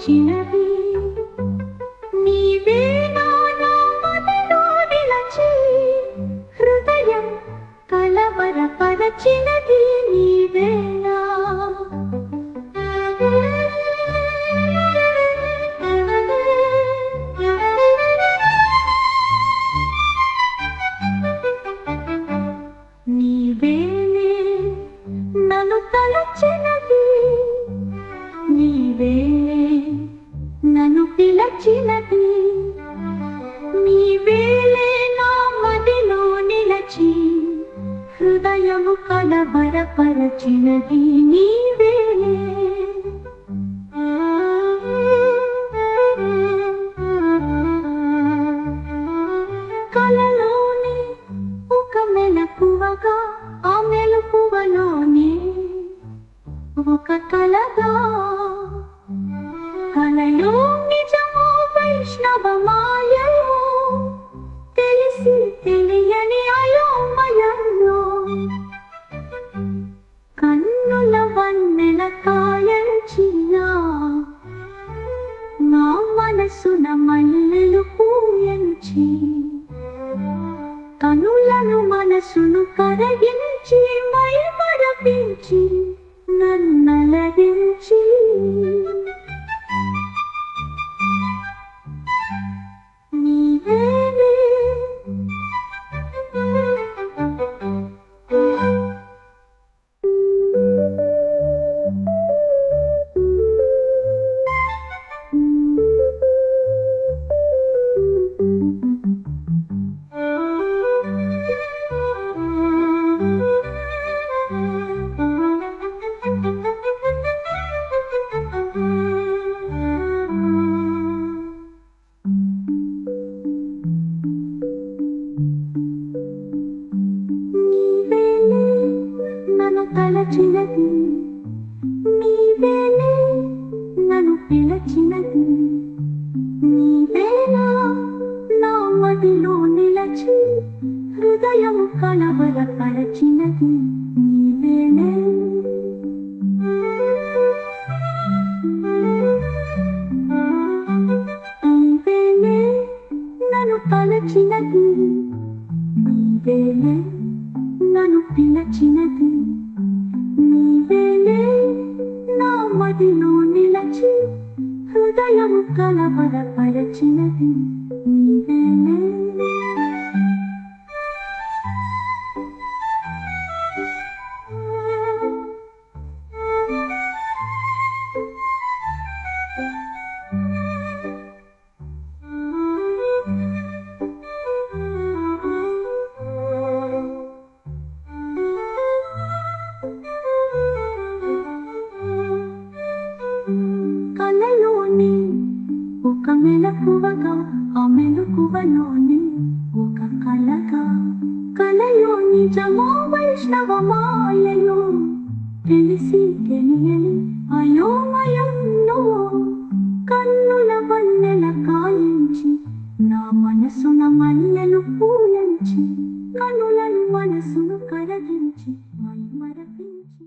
She never పిలచినది నీవేలే నా మదిలో నిలచి హృదయము కలబరపరచినది నీవేలే కలలోనే ఒక మెలకువగా ఆ మెలకువలోనే ఒక కలగా. కలయో మరపించి పిలచినది. నీవేనే నన్ను పిలచినది. నీవేనా నా మదిలో నిలచి హృదయము కలవరపరచినది. నీవేలే నీవేనే నన్ను తలచినది. నీవేనే నన్ను పిలచినది. మదిలో నిలచి హృదయము కలవరపరచినది. ఒక మెలకువగా ఆ మెలకువలోని ఒక కలగా కలయో నిజమో వైష్ణవ తెలిసి తెలియని అయోమయంలో కన్నుల వన్నెల కాయించి నా మనసున మల్లెలు పూలంచి కనులను మనసును కరగించి మై మరపించి